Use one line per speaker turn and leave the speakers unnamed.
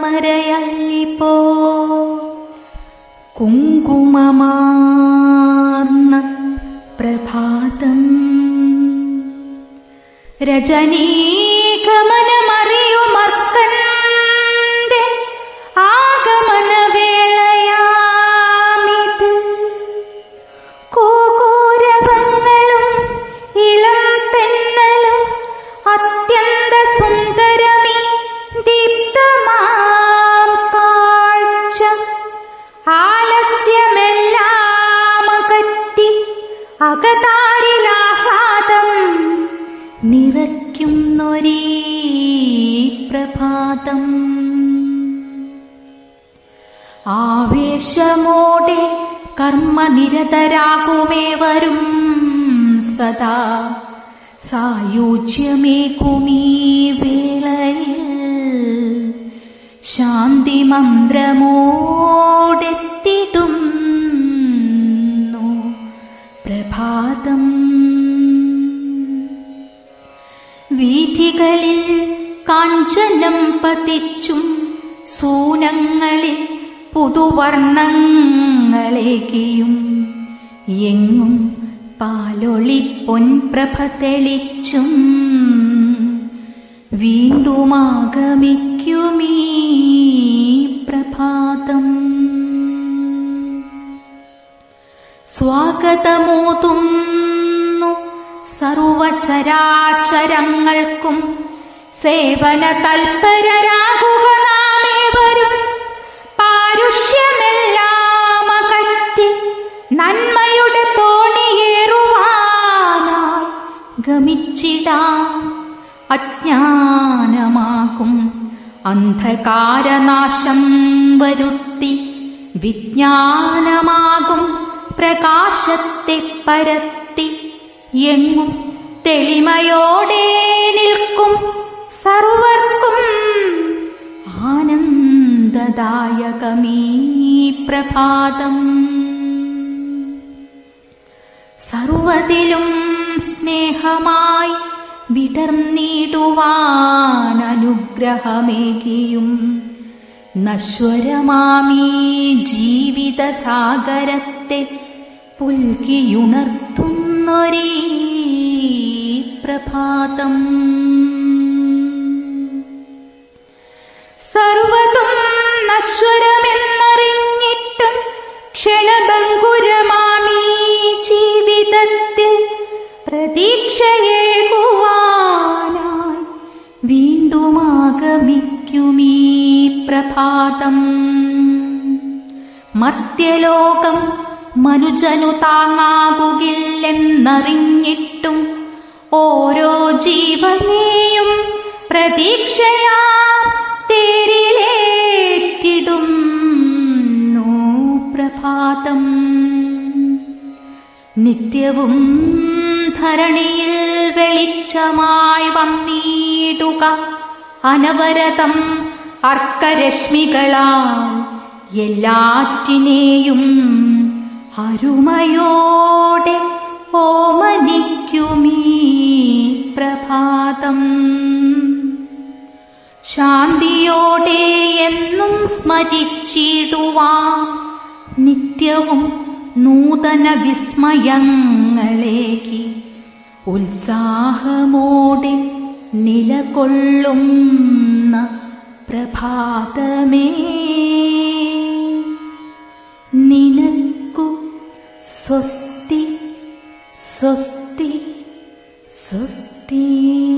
ചിന്താമരയല്ലിപ്പോ കുങ്കുമമാർന്ന പ്രഭാതം രജനീകമനമറിയുമർക്കന്റെ അകതാരിലാഹ്ലാദം നിറയ്ക്കുന്നൊരേ പ്രഭാതം. ആവേശമോടെ കർമ്മനിരതരാകുമേവരും സദാ. സായുജ്യമേകുമീ വേളയിൽ ശാന്തിമന്ത്രമോ വീഥികളിൽ കാഞ്ചനം പതിച്ചും സൂനങ്ങളിൽ പുതുവർണങ്ങളേകിയും. എങ്ങും പാലൊളി പൊൻപ്രഭ തെളിച്ചും. വീണ്ടുമാഗമിക്കുമീ പ്രഭാതം. സ്വാഗതമോതുന്നു സർവചരാചരങ്ങൾക്കും സേവന തൽപരരാകുക നാമേവരും. പാരുഷ്യമെല്ലാം അകറ്റി നന്മയുടെ തോണിയേറുവാനായി ഗമിച്ചിടാം. അജ്ഞാനമാകും അന്ധകാരനാശം വരുത്തി വിജ്ഞാനമാകും പ്രകാശത്തെ പരത്തി എങ്ങും തെളിമയോടെ നിൽക്കും സർവർക്കും ആനന്ദദായകമീ പ്രഭാതം. സർവതിലും സ്നേഹമായി വിടർന്നിടുവാൻ അനുഗ്രഹമേകിയും നശ്വരമാമീ ജീവിത സാഗരത്തെ പുൽകിയുണർത്തുന്നൊരേ പ്രഭാതം. സർവതും നശ്വരമെന്നറിഞ്ഞിട്ടും ക്ഷണഭങ്കുരമാമീ ജീവിതത്തിൽ പ്രതീക്ഷയേകുവാനായി വീണ്ടുമാഗമിക്കുമീ പ്രഭാതം. മധ്യലോകം മനുജനു താങ്ങാകുകില്ലെന്നറിഞ്ഞിട്ടും ഓരോ ജീവനെയും പ്രതീക്ഷയാ തേരിലേറ്റിടുന്നു പ്രഭാതം. നിത്യവും ധരണിയിൽ വെളിച്ചമായി വന്നിടുക അനവരതം അർക്കരശ്മികളാൽ എല്ലാറ്റിനെയും അരുമയോടെ ഓമനിക്കുമീ പ്രഭാതം. ശാന്തിയോടെ എന്നും സ്മരിച്ചിടുവാൻ നിത്യവും നൂതന വിസ്മയങ്ങളേകി. ഉത്സാഹമോടെ നിലകൊള്ളുന്ന പ്രഭാതമേ. स्वस्ति स्वस्ति स्वस्ति